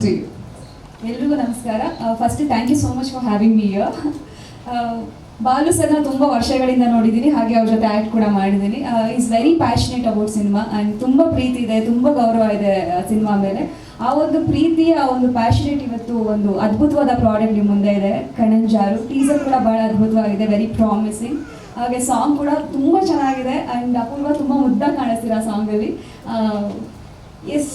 ಎಲ್ರಿಗೂ ನಮಸ್ಕಾರ. First thank you so much for having me here Balu ಸರ್ನ ತುಂಬ ವರ್ಷಗಳಿಂದ ನೋಡಿದ್ದೀನಿ ಹಾಗೆ ಅವ್ರ ಜೊತೆ ಆ್ಯಕ್ಟ್ ಕೂಡ ಮಾಡಿದ್ದೀನಿ is very passionate about cinema and ತುಂಬ ಪ್ರೀತಿ ಇದೆ, ತುಂಬ ಗೌರವ ಇದೆ ಸಿನಿಮಾ ಮೇಲೆ. ಆ ಒಂದು ಪ್ರೀತಿಯ, ಆ ಒಂದು ಪ್ಯಾಷನೇಟ್ ಇವತ್ತು ಒಂದು ಅದ್ಭುತವಾದ ಪ್ರಾಡಕ್ಟ್ ನಿಮ್ಮ ಮುಂದೆ ಇದೆ. ಕಣಂಜಾರು ಟೀಸರ್ ಕೂಡ ಭಾಳ ಅದ್ಭುತವಾಗಿದೆ ವೆರಿ ಪ್ರಾಮಿಸಿಂಗ್ ಹಾಗೆ ಸಾಂಗ್ ಕೂಡ ತುಂಬ ಚೆನ್ನಾಗಿದೆ ಆ್ಯಂಡ್ ಅಪೂರ್ವ, ತುಂಬ ಮುದ್ದಾಗಿ ಕಾಣಿಸ್ತೀರ ಆ ಸಾಂಗಲ್ಲಿ ಎಸ್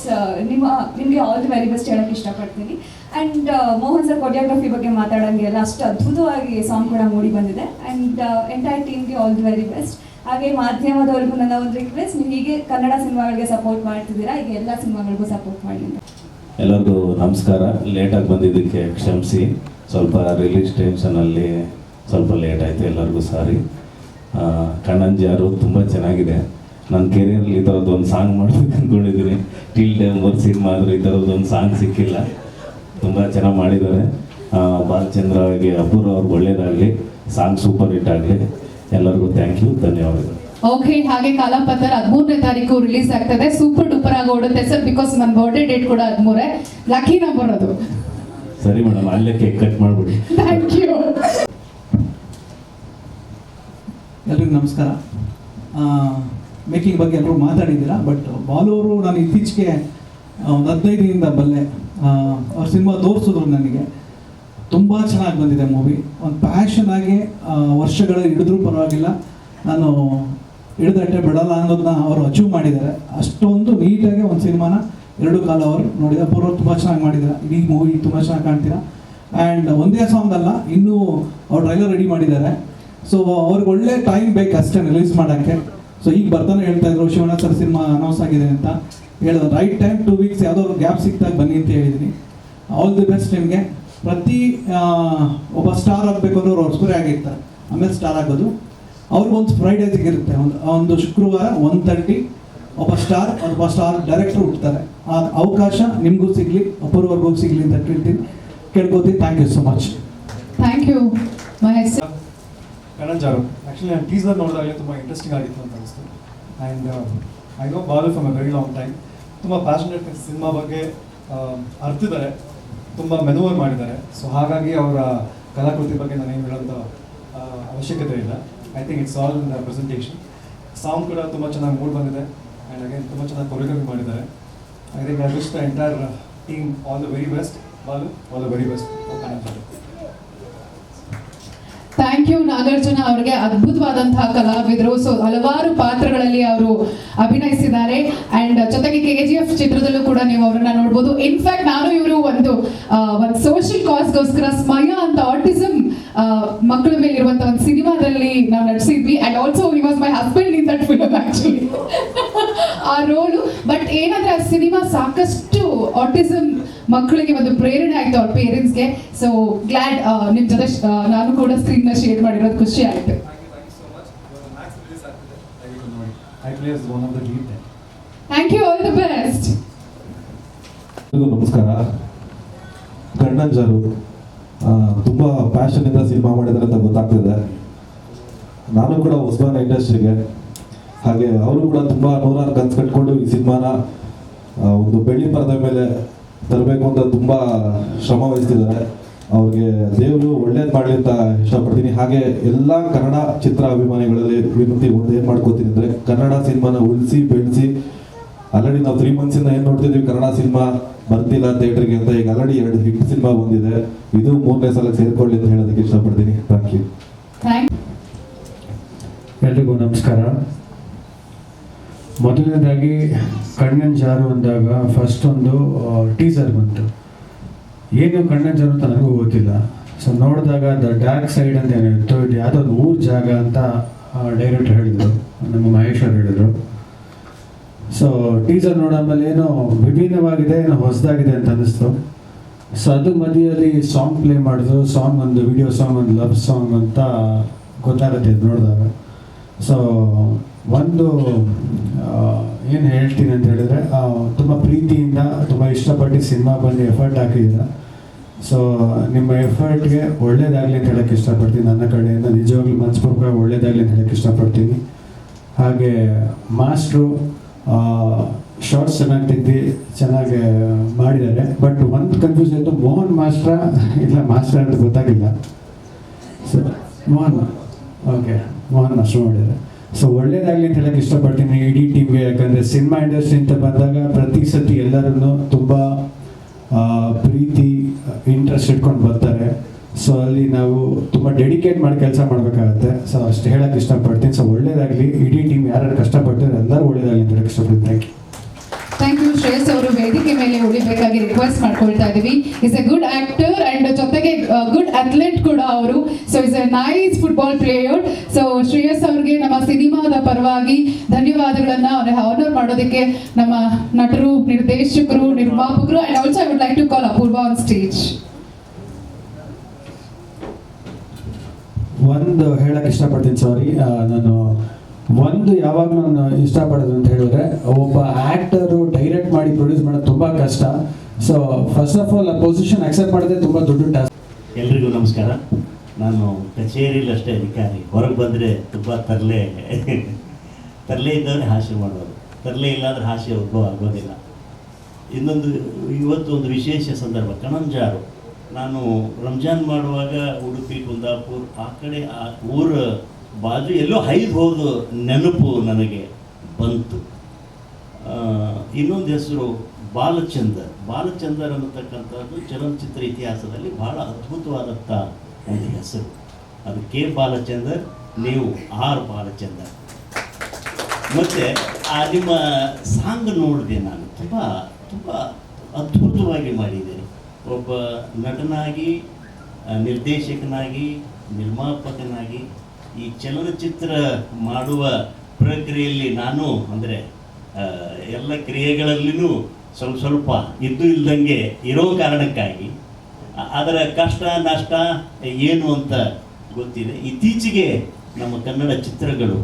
ನಿಮ್ಮ, ನಿಮಗೆ ಆಲ್ ದಿ ವೆರಿ ಬೆಸ್ಟ್ ಹೇಳಕ್ಕೆ ಇಷ್ಟಪಡ್ತೀನಿ. ಆ್ಯಂಡ್ ಮೋಹನ್ ಸರ್ ಕೊರಿಯೋಗ್ರಫಿ ಬಗ್ಗೆ ಮಾತಾಡೋಂಗೆಲ್ಲ ಅಷ್ಟು ಅದ್ಭುತವಾಗಿ ಸಾಂಗ್ ಕೂಡ ಮೂಡಿ ಬಂದಿದೆ. ಆ್ಯಂಡ್ ಎಂಟೈರ್ ಟೀಮ್ಗೆ ಆಲ್ ದಿ ವೆರಿ ಬೆಸ್ಟ್ ಹಾಗೆ ಮಾಧ್ಯಮದವರೆಗೂ ನನ್ನ ಒಂದು ರಿಕ್ವೆಸ್ಟ್ ನೀವು ಹೀಗೆ ಕನ್ನಡ ಸಿನಿಮಾಗಳಿಗೆ ಸಪೋರ್ಟ್ ಮಾಡ್ತಿದ್ದೀರಾ? ಈಗ ಎಲ್ಲ ಸಿನಿಮಾಗಳಿಗೂ ಸಪೋರ್ಟ್ ಮಾಡಿ. ಎಲ್ಲರಿಗೂ ನಮಸ್ಕಾರ. ಲೇಟಾಗಿ ಬಂದಿದ್ದಕ್ಕೆ ಕ್ಷಮಿಸಿ. ಸ್ವಲ್ಪ ರಿಲೀಸ್ ಟೆನ್ಷನಲ್ಲಿ ಸ್ವಲ್ಪ ಲೇಟ್ ಆಯಿತು ಎಲ್ಲರಿಗೂ ಸಾರಿ. ಕಣ್ಣಂಜಾರು ತುಂಬ ಚೆನ್ನಾಗಿದೆ. ನನ್ನ ಕೆರಿಯರ್ಲಿ ಈ ಥರದ್ದು ಒಂದು ಸಾಂಗ್ ಮಾಡಬೇಕು ಅಂದ್ಕೊಂಡಿದ್ದೀನಿ ಟಿಲ್ ಡೇ ಮೂರು ಸಿನಿಮಾ ಆದರೆ ಈ ಥರದ್ದು ಒಂದು ಸಾಂಗ್ ಸಿಕ್ಕಿಲ್ಲ. ತುಂಬ ಚೆನ್ನಾಗಿ ಮಾಡಿದ್ದಾರೆ. ಬಾಲಚಂದ್ರ ಅವರಿಗೆ ಅಪೂರ್ವ ಅವ್ರಿಗೆ ಒಳ್ಳೇದಾಗಲಿ ಸಾಂಗ್ ಸೂಪರ್ ಹಿಟ್ ಆಗಲಿ. ಎಲ್ಲರಿಗೂ ಥ್ಯಾಂಕ್ ಯು ಧನ್ಯವಾದಗಳು. ಓಕೆ ಹಾಗೆ ಕಾಲಂಪತ್ರ ಹದಿಮೂರನೇ ತಾರೀಕು ರಿಲೀಸ್ ಆಗ್ತದೆ. ಸೂಪರ್ ಡೂಪರ್ ಆಗಿ ಓಡುತ್ತೆ ಸರ್ ಬಿಕಾಸ್ ನನ್ನ ಬರ್ಡೇ ಡೇಟ್ ಕೂಡ ಹದಿಮೂರೇ. ಲಕ್ಕಿ ನಂಬರ್ ಅದು. ಸರಿ ಮೇಡಮ್ ಅಲ್ಲೇ ಕೇಕ್ ಕಟ್ ಮಾಡಿಬಿಡಿ. ಥ್ಯಾಂಕ್ ಯು ಎಲ್ರಿಗೂ ನಮಸ್ಕಾರ. ಮೇಕಿಂಗ್ ಬಗ್ಗೆ ಎಲ್ಲರೂ ಮಾತಾಡಿದ್ದೀರಾ? ಬಟ್ ಬಾಲು ನಾನು ಇತ್ತೀಚೆಗೆ ಒಂದು ಹದಿನೈದರಿಂದ ಬಲ್ಲೆ ಅವ್ರ ಸಿನಿಮಾ ತೋರಿಸಿದ್ರು ನನಗೆ. ತುಂಬ ಚೆನ್ನಾಗಿ ಬಂದಿದೆ ಮೂವಿ ಒಂದು ಪ್ಯಾಷನ್ ಆಗಿ ಆ, ವರ್ಷಗಳು ಹಿಡಿದ್ರೂ ಪರವಾಗಿಲ್ಲ. ನಾನು ಹಿಡಿದಟ್ಟೆ ಬಿಡಲ್ಲ ಅನ್ನೋದನ್ನ ಅವರು ಅಚೀವ್ ಮಾಡಿದ್ದಾರೆ. ಅಷ್ಟೊಂದು ನೀಟಾಗಿ ಒಂದು ಸಿನಿಮಾನ ಎರಡು ಕಾಲ ಅವರು ನೋಡಿದ ಪೂರ್ವ ತುಂಬ ಚೆನ್ನಾಗಿ ಮಾಡಿದ್ದಾರೆ. ಇಡೀ ಮೂವಿ ತುಂಬ ಚೆನ್ನಾಗಿ ಕಾಣ್ತೀರಾ? ಆ್ಯಂಡ್ ಒಂದೇ ಸಾಂಗ್ ಅಲ್ಲ ಇನ್ನೂ ಅವ್ರು ಟ್ರೈಲರ್ ರೆಡಿ ಮಾಡಿದ್ದಾರೆ. ಸೊ ಅವ್ರಿಗೆ ಒಳ್ಳೆ ಟೈಮ್ ಬೇಕು ಅಷ್ಟೇ ರಿಲೀಸ್ ಮಾಡೋಕ್ಕೆ. ಸೊ ಈಗ ಬರ್ತಾನೆ ಹೇಳ್ತಾ ಇದ್ರು ಶಿವಣ್ಣ ಸರ್ ಸಿನಿಮಾ ಅನೌನ್ಸ್ ಆಗಿದೆ ಅಂತ. ಹೇಳಿದ್ರು ರೈಟ್ ಟೈಮ್ ಟೂ ವೀಕ್ಸ್ ಯಾವುದೋ ಗ್ಯಾಪ್ ಸಿಕ್ತಾಗ ಬನ್ನಿ ಅಂತ ಹೇಳಿದ್ದೀನಿ. ಆಲ್ ದಿ ಬೆಸ್ಟ್ ನಿಮಗೆ. ಪ್ರತಿ ಒಬ್ಬ ಸ್ಟಾರ್ ಆಗಬೇಕು ಅಂದ್ರೆ ಅವ್ರು ಹೊಸಬರೇ ಆಗಿರ್ತಾರೆ. ಆಮೇಲೆ ಸ್ಟಾರ್ ಆಗೋದು. ಅವ್ರಿಗೊಂದು ಫ್ರೈಡೇ ಸಿಗಿರುತ್ತೆ ಒಂದು ಒಂದು ಶುಕ್ರವಾರ ಒನ್ ತರ್ಟಿ ಒಬ್ಬ ಸ್ಟಾರ್ ಒಬ್ಬ ಸ್ಟಾರ್ ಡೈರೆಕ್ಟರ್ ಹುಡ್ತಾರೆ ಆ ಅವಕಾಶ ನಿಮಗೂ ಸಿಗಲಿ ಅಪೂರ್ವರ್ಗೂ ಸಿಗಲಿ ಅಂತ ಕೇಳ್ತೀನಿ. ಕೇಳ್ಕೊತೀನಿ thank you so much thank you Mahesh Kananjaru actually ನಾನು ಟೀಸರ್ ನೋಡಿದಾಗಲೇ ತುಂಬ ಇಂಟ್ರೆಸ್ಟಿಂಗ್ ಆಗಿತ್ತು ಅಂತ ಅನಿಸ್ತು. And I know Balu from a very long time ತುಂಬ ಪ್ಯಾಷನೇಟ್ ಸಿನಿಮಾ ಬಗ್ಗೆ ಅರ್ತಿದ್ದಾರೆ. ತುಂಬ ಮೆನುವರ್ ಮಾಡಿದ್ದಾರೆ. ಸೊ ಹಾಗಾಗಿ ಅವರ ಕಲಾಕೃತಿ ಬಗ್ಗೆ ನಾನೇನು ಹೇಳೋಂಥ ಅವಶ್ಯಕತೆ ಇಲ್ಲ. I think it's all in the presentation song ಕೂಡ ತುಂಬ ಚೆನ್ನಾಗಿ ಮೂಡ್ ಬಂದಿದೆ. ಆ್ಯಂಡ್ ಅಗೇನ್ ತುಂಬ ಚೆನ್ನಾಗಿ ಕೊರಿಯೋಗ್ರಫಿ ಮಾಡಿದ್ದಾರೆ. I think I wish the entire team all the very best Balu all the very best Kananjaru thank you Nagarjuna ಅವರಿಗೆ ಅದ್ಭುತವಾದಂತಹ ಕಲಾವಿದರು. ಸೊ ಹಲವಾರು ಪಾತ್ರಗಳಲ್ಲಿ ಅವರು ಅಭಿನಯಿಸಿದ್ದಾರೆ. ಅಂಡ್ ಜೊತೆಗೆ ಕೆ ಜಿ ಎಫ್ ಚಿತ್ರದಲ್ಲೂ ಕೂಡ ನೀವು ಅವರನ್ನ ನೋಡ್ಬೋದು. ಇನ್ಫ್ಯಾಕ್ಟ್ ನಾನು ಇವರು ಒಂದು ಒಂದು ಸೋಷಿಯಲ್ ಕಾಸ್ಗೋಸ್ಕರ ಸ್ಮಯ ಅಂತ ಆಟಿಸಮ್ ಮಕ್ಕಳ ಮೇಲೆ ಇರುವಂತ ಒಂದು ಸಿನಿಮಾದಲ್ಲಿ ನಾವು ನಡೆಸಿದ್ವಿ and also he was my husband in that film actually ಆ ರೋಲು. ಬಟ್ ಏನಂದ್ರೆ ಆ ಸಿನಿಮಾ ಸಾಕಷ್ಟು ಆಟಿಸಮ್ ಮಕ್ಕಳಿಗೆ ಒಂದು ಪ್ರೇರಣೆ ಆಯ್ತು ಅವ್ರ ಪೇರೆಂಟ್ಸ್ಗೆ ಸೊ ಗ್ಲಾಡ್ ನಿಮ್ ಜೊತೆ ನಾನು ಕೂಡ ಸ್ಕ್ರೀನ್ನ ಶೇರ್ ಮಾಡಿರೋದು ಖುಷಿ ಆಯ್ತು. Thank you all the best ನಮಸ್ಕಾರ. ಕಣ್ಣಂಜರು ತುಂಬ ಪ್ಯಾಷನಿಂದ ಸಿನಿಮಾ ಮಾಡಿದ್ದಾರೆ ಅಂತ ಗೊತ್ತಾಗ್ತಿದೆ. ನಾನು ಕೂಡ ಹೊಸಬಾನ ಇಂಡಸ್ಟ್ರಿಗೆ ಹಾಗೆ ಅವರು ಕೂಡ ತುಂಬ ನೂರಾರು ಕನ್ಸು ಕಟ್ಕೊಂಡು ಈ ಸಿನಿಮಾನ ಒಂದು ಬೆಳ್ಳಿ ಪರದ ಮೇಲೆ ತರಬೇಕು ಅಂತ ತುಂಬ ಶ್ರಮ ವಹಿಸ್ತಿದ್ದಾರೆ. ಅವ್ರಿಗೆ ದೇವರು ಒಳ್ಳೇದು ಮಾಡಲಿ ಅಂತ ಇಷ್ಟಪಡ್ತೀನಿ. ಹಾಗೆ ಎಲ್ಲ ಕನ್ನಡ ಚಿತ್ರ ಅಭಿಮಾನಿಗಳಲ್ಲಿ ವಿನಂತಿ, ಒಂದು ಏನು ಮಾಡ್ಕೋತೀನಿ ಅಂದರೆ ಕನ್ನಡ ಸಿನಿಮಾನ ಉಳಿಸಿ, ಬೆಳೆಸಿ ಆಲ್ರೆಡಿ ನಾವು ತ್ರೀ ಮಂತ್ಸಿಂದ ಏನು ನೋಡ್ತಿದ್ವಿ ಕನ್ನಡ ಸಿನಿಮಾ ಬರ್ತಿಲ್ಲ ಥಿಯೇಟರ್ಗೆ ಅಂತ ಈಗ ಆಲ್ರೆಡಿ ಎರಡು ಹಿಟ್ ಸಿನಿಮಾ ಬಂದಿದೆ. ಇದು ಮೂರನೇ ಸಲ ಸೇರ್ಕೊಳ್ಳಿ ಅಂತ ಹೇಳೋದಕ್ಕೆ ಇಷ್ಟಪಡ್ತೀನಿ. ಥ್ಯಾಂಕ್ ಯು ಎಲ್ರಿಗೂ ನಮಸ್ಕಾರ. ಮೊದಲನೇದಾಗಿ ಕಣ್ಣನ್ ಜಾರು ಅಂದಾಗ ಫಸ್ಟ್ ಒಂದು ಟೀಸರ್ ಬಂತು. ಏನು ಕಣ್ಣನ್ ಜಾರು ಅಂತ ನನಗೂ ಗೊತ್ತಿಲ್ಲ. ಸೊ ನೋಡಿದಾಗ ದ ಡಾರ್ಕ್ ಸೈಡ್ ಅಂತ ಏನಿತ್ತು ಇದು ಯಾವುದೋ ಒಂದು ಊರ್ ಜಾಗ ಅಂತ ಡೈರೆಕ್ಟರ್ ಹೇಳಿದರು. ನಮ್ಮ ಮಹೇಶ್ವರ್ ಅವ್ರು ಹೇಳಿದರು. ಸೊ ಟೀಸರ್ ನೋಡಾದ್ಮೇಲೆ ಏನೋ ವಿಭಿನ್ನವಾಗಿದೆ, ಏನೋ ಹೊಸದಾಗಿದೆ ಅಂತ ಅನ್ನಿಸ್ತು. ಸೊ ಅದು ಮಧ್ಯದಲ್ಲಿ ಸಾಂಗ್ ಪ್ಲೇ ಮಾಡಿದ್ರು. ಸಾಂಗ್ ಒಂದು ವಿಡಿಯೋ ಸಾಂಗ್ ಒಂದು ಲವ್ ಸಾಂಗ್ ಅಂತ ಗೊತ್ತಾಗುತ್ತೆ ಇದು ನೋಡಿದಾಗ. ಸೊ ಒಂದು ಏನು ಹೇಳ್ತೀನಿ ಅಂತ ಹೇಳಿದ್ರೆ ತುಂಬ ಪ್ರೀತಿಯಿಂದ, ತುಂಬ ಇಷ್ಟಪಟ್ಟು ಸಿನಿಮಾ ಬಂದು ಎಫರ್ಟ್ ಹಾಕಿದ್ದೀರ. ಸೊ ನಿಮ್ಮ ಎಫರ್ಟ್ಗೆ ಒಳ್ಳೇದಾಗಲಿ ಅಂತ ಹೇಳಕ್ಕೆ ಇಷ್ಟಪಡ್ತೀನಿ. ನನ್ನ ಕಡೆಯಿಂದ ನಿಜವಾಗ್ಲೂ ಮನಸ್ಪೂರ್ವಕವಾಗಿ ಒಳ್ಳೇದಾಗಲಿ ಅಂತ ಹೇಳಕ್ಕೆ ಇಷ್ಟಪಡ್ತೀನಿ. ಹಾಗೆ, ಮಾಸ್ಟ್ರು ಶಾರ್ಟ್ಸ್ ಚೆನ್ನಾಗಿ ತೆಗ್ದು, ಚೆನ್ನಾಗಿ ಮಾಡಿದ್ದಾರೆ. ಬಟ್ ಒಂದು ಕನ್ಫ್ಯೂಸ್ ಆಯಿತು ಮೋಹನ್ ಮಾಸ್ಟ್ರ, ಇಲ್ಲ ಮಾಸ್ಟರ್ ಅಂತ ಗೊತ್ತಾಗಿಲ್ಲ. So Mohan okay Mohan master ಮಾಡಿದ್ದಾರೆ. ಸೊ ಒಳ್ಳೇದಾಗಲಿ ಅಂತ ಹೇಳಕ್ಕೆ ಇಷ್ಟಪಡ್ತೀನಿ ಇಡೀ ಟೀಮ್ಗೆ ಯಾಕಂದರೆ ಸಿನಿಮಾ ಇಂಡಸ್ಟ್ರಿ ಅಂತ ಬಂದಾಗ ಪ್ರತಿ ಸತಿ ಎಲ್ಲರನ್ನು ತುಂಬ ಪ್ರೀತಿ ಇಂಟ್ರೆಸ್ಟ್ ಇಟ್ಕೊಂಡು ಬರ್ತಾರೆ. ಸೊ ಅಲ್ಲಿ ನಾವು ತುಂಬ ಡೆಡಿಕೇಟ್ ಮಾಡಿ ಕೆಲಸ ಮಾಡಬೇಕಾಗತ್ತೆ. ಸೊ ಅಷ್ಟು ಹೇಳಕ್ಕೆ ಇಷ್ಟಪಡ್ತೀನಿ. ಸೊ ಒಳ್ಳೇದಾಗಲಿ. ಇಡೀ ಟೀಮ್ ಯಾರು ಕಷ್ಟಪಡ್ತಾರೆ, ಎಲ್ಲರೂ ಒಳ್ಳೇದಾಗಲಿ ಅಂತ ಹೇಳಕ್ಕೆ ಇಷ್ಟಪಡ್ತೀನಿ. ಥ್ಯಾಂಕ್ ಯು ಶ್ರೇಯಸ್ ಅವರು. ವೇದಿಕೆ ಮೇಲೆ ಉಳಿಬೇಕಾಗಿ ರಿಕ್ವೆಸ್ಟ್ ಮಾಡ್ಕೊಳ್ತಾ ಇದೀವಿ. Is a good actor and ಜೊತೆಗೆ ಗುಡ್ ಅಥ್ಲೆಟ್ ಕೂಡ ಅವರು. So is a nice football player so Shreyas ಅವ್ರಿಗೆ ನಮ್ಮ ಸಿನಿಮಾದ ಪರವಾಗಿ ಧನ್ಯವಾದಗಳನ್ನ ಆನರ್ ಮಾಡೋದಕ್ಕೆ ನಮ್ಮ ನಟರು, ನಿರ್ದೇಶಕರು, ನಿರ್ಮಾಪಕರು and also I would like to call Apoorva on stage ಒಂದು ಹೇಳಕ್ಕೆ ಇಷ್ಟಪಡ್ತೀನಿ ಸಾರಿ ನಾನು ಒಂದು ಯಾವಾಗ ನಾನು ಇಷ್ಟಪಡೋದು ಅಂತ ಹೇಳಿದ್ರೆ, ಒಬ್ಬ ಆ್ಯಕ್ಟರು ಡೈರೆಕ್ಟ್ ಮಾಡಿ ಪ್ರೊಡ್ಯೂಸ್ ಮಾಡೋದು ತುಂಬ ಕಷ್ಟ. ಸೊ ಫಸ್ಟ್ ಆಫ್ ಆಲ್ ಆ ಪೊಸಿಷನ್ ಅಕ್ಸೆಪ್ಟ್ ಮಾಡೋದೇ ತುಂಬ ದೊಡ್ಡ ಟಾಸ್ಕ್ ಎಲ್ರಿಗೂ ನಮಸ್ಕಾರ. ನಾನು ಕಚೇರಿಯಲ್ಲಿ ಅಷ್ಟೇ ಅಧಿಕಾರಿ. ಹೊರಗೆ ಬಂದರೆ ತುಂಬ ತರಲೆ. ತರಲೆ ಇದ್ದವರೇ ಹಾಸ್ಯ ಮಾಡೋದು. ತರಲೆ ಇಲ್ಲಾಂದ್ರೆ ಹಾಸ್ಯ ಉದ್ಭವ ಆಗೋದಿಲ್ಲ. ಇನ್ನೊಂದು, ಇವತ್ತು ಒಂದು ವಿಶೇಷ ಸಂದರ್ಭ. ಕಣಂಜಾರು. ನಾನು ರಂಜಾನ್ ಮಾಡುವಾಗ ಉಡುಪಿ, ಕುಂದಾಪುರ್, ಆ ಕಡೆ ಆ ಊರ ಬಾಜು ಎಲ್ಲೋ ಹೈದು ಹೋದ ನೆನಪು ನನಗೆ ಬಂತು. ಇನ್ನೊಂದು ಹೆಸರು ಬಾಲಚಂದರ್. ಬಾಲಚಂದರ್ ಅನ್ನತಕ್ಕಂಥದ್ದು ಚಲನಚಿತ್ರ ಇತಿಹಾಸದಲ್ಲಿ ಬಹಳ ಅದ್ಭುತವಾದಂಥ ಒಂದು ಹೆಸರು. ಅದು ಕೆ ಬಾಲಚಂದರ್, ನೀವು ಆರ್ ಬಾಲಚಂದರ್. ಮತ್ತು ಆ ನಿಮ್ಮ ಸಾಂಗ್ ನೋಡಿದೆ ನಾನು. ತುಂಬ ತುಂಬ ಅದ್ಭುತವಾಗಿ ಮಾಡಿದ್ದೀರಿ ಒಬ್ಬ ನಟನಾಗಿ ನಿರ್ದೇಶಕನಾಗಿ, ನಿರ್ಮಾಪಕನಾಗಿ ಈ ಚಲನಚಿತ್ರ ಮಾಡುವ ಪ್ರಕ್ರಿಯೆಯಲ್ಲಿ ನಾನು ಅಂದರೆ ಎಲ್ಲ ಕ್ರಿಯೆಗಳಲ್ಲಿನೂ ಸ್ವಲ್ಪ ಸ್ವಲ್ಪ ಇದ್ದು ಇಲ್ದಂಗೆ ಇರೋ ಕಾರಣಕ್ಕಾಗಿ ಅದರ ಕಷ್ಟ, ನಷ್ಟ ಏನು ಅಂತ ಗೊತ್ತಿದೆ. ಇತ್ತೀಚೆಗೆ ನಮ್ಮ ಕನ್ನಡ ಚಿತ್ರಗಳು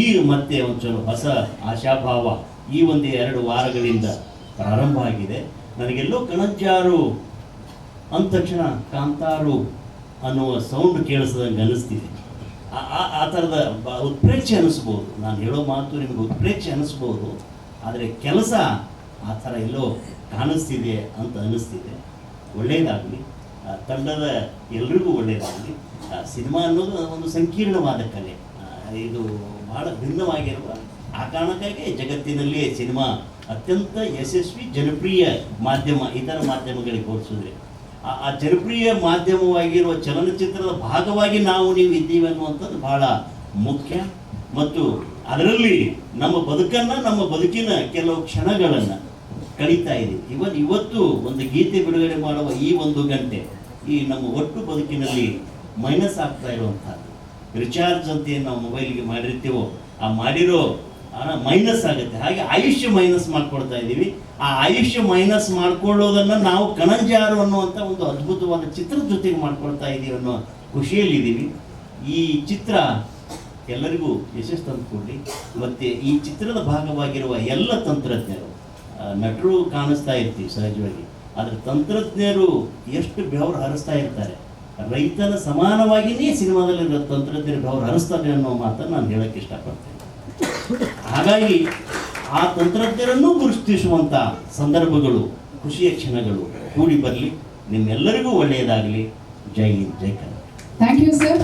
ಈ ಮತ್ತೆ ಒಂದು ಚಲೋ ಹೊಸ ಆಶಾಭಾವ ಈ ಒಂದು ಎರಡು ವಾರಗಳಿಂದ ಪ್ರಾರಂಭ ಆಗಿದೆ. ನನಗೆಲ್ಲೋ ಕಣಜ್ಜಾರು ಅಂದ ತಕ್ಷಣ ಕಾಂತಾರು ಅನ್ನುವ ಸೌಂಡ್ ಕೇಳಿಸ್ದಂಗೆ ಅನಿಸ್ತಿದೆ ಆ- ಥರದ ಉತ್ಪ್ರೇಕ್ಷೆ ಅನಿಸ್ಬೋದು ನಾನು ಹೇಳೋ ಮಾತು ನಿಮಗೆ ಉತ್ಪ್ರೇಕ್ಷೆ ಅನಿಸ್ಬೋದು ಆದರೆ ಕೆಲಸ ಆ ಥರ ಎಲ್ಲೋ ಕಾಣಿಸ್ತಿದೆ ಅಂತ ಅನ್ನಿಸ್ತಿದೆ. ಒಳ್ಳೆಯದಾಗಲಿ ತಂಡದ ಎಲ್ರಿಗೂ ಒಳ್ಳೆಯದಾಗಲಿ ಸಿನಿಮಾ ಅನ್ನೋದು ಒಂದು ಸಂಕೀರ್ಣವಾದ ಕಲೆ. ಇದು ಭಾಳ ಭಿನ್ನವಾಗಿರುವ ಆ ಕಾರಣಕ್ಕಾಗಿ ಜಗತ್ತಿನಲ್ಲಿಯೇ ಸಿನಿಮಾ ಅತ್ಯಂತ ಯಶಸ್ವಿ ಜನಪ್ರಿಯ ಮಾಧ್ಯಮ ಇತರ ಮಾಧ್ಯಮಗಳಿಗೆ ಹೋಲಿಸಿದ್ರೆ. ಆ- ಜನಪ್ರಿಯ ಮಾಧ್ಯಮವಾಗಿರುವ ಚಲನಚಿತ್ರದ ಭಾಗವಾಗಿ ನಾವು ನೀವು ಇದ್ದೀವಿ ಅನ್ನುವಂಥದ್ದು ಬಹಳ ಮುಖ್ಯ. ಮತ್ತು ಅದರಲ್ಲಿ ನಮ್ಮ ಬದುಕನ್ನು, ನಮ್ಮ ಬದುಕಿನ ಕೆಲವು ಕ್ಷಣಗಳನ್ನು ಕಳೀತಾ ಇದ್ದೀವಿ ಇವನ್ ಇವತ್ತು ಒಂದು ಗೀತೆ ಬಿಡುಗಡೆ ಮಾಡುವ ಈ ಒಂದು ಗಂಟೆ, ಈ ನಮ್ಮ ಒಟ್ಟು ಬದುಕಿನಲ್ಲಿ ಮೈನಸ್ ಆಗ್ತಾ ಇರುವಂಥದ್ದು. ರಿಚಾರ್ಜ್ ಅಂತ ಏನು ನಾವು ಮೊಬೈಲ್ಗೆ ಮಾಡಿರ್ತೀವೋ, ಆ ಮಾಡಿರೋ ಮೈನಸ್ ಆಗುತ್ತೆ. ಹಾಗೆ ಆಯುಷ್ಯ ಮೈನಸ್ ಮಾಡ್ಕೊಳ್ತಾ ಇದ್ದೀವಿ. ಆ ಆಯುಷ್ಯ ಮೈನಸ್ ಮಾಡ್ಕೊಳ್ಳೋದನ್ನು ನಾವು ಕಣಂಜಾರು ಅನ್ನುವಂಥ ಒಂದು ಅದ್ಭುತವಾದ ಚಿತ್ರದ ಜೊತೆಗೆ ಮಾಡ್ಕೊಳ್ತಾ ಇದ್ದೀವಿ ಅನ್ನೋ ಖುಷಿಯಲ್ಲಿದ್ದೀವಿ. ಈ ಚಿತ್ರ ಎಲ್ಲರಿಗೂ ಯಶಸ್ಸು ತಂದುಕೊಡ್ಲಿ ಮತ್ತು ಈ ಚಿತ್ರದ ಭಾಗವಾಗಿರುವ ಎಲ್ಲ ತಂತ್ರಜ್ಞರು ನಟರು ಕಾಣಿಸ್ತಾ ಇರ್ತೀವಿ ಸಹಜವಾಗಿ. ಆದರೆ ತಂತ್ರಜ್ಞರು ಎಷ್ಟು ಬೆವರು ಹರಿಸ್ತಾ ಇರ್ತಾರೆ. ರೈತನ ಸಮಾನವಾಗಿಯೇ ಸಿನಿಮಾದಲ್ಲಿರೋ ತಂತ್ರಜ್ಞರು ಬೆವರು ಹರಿಸ್ತಾರೆ ಅನ್ನೋ ಮಾತನ್ನು ನಾನು ಹೇಳಕ್ಕೆ ಇಷ್ಟಪಡ್ತೇನೆ. ಹಾಗಾಗಿ ಆ ತಂತ್ರಜ್ಞರನ್ನು ಗುರುತಿಸುವಂಥ ಸಂದರ್ಭಗಳು, ಖುಷಿಯ ಕ್ಷಣಗಳು ಕೂಡಿ ಬರಲಿ. ನಿಮ್ಮೆಲ್ಲರಿಗೂ ಒಳ್ಳೆಯದಾಗಲಿ. Jai Hind, Jai Kannada thank you sir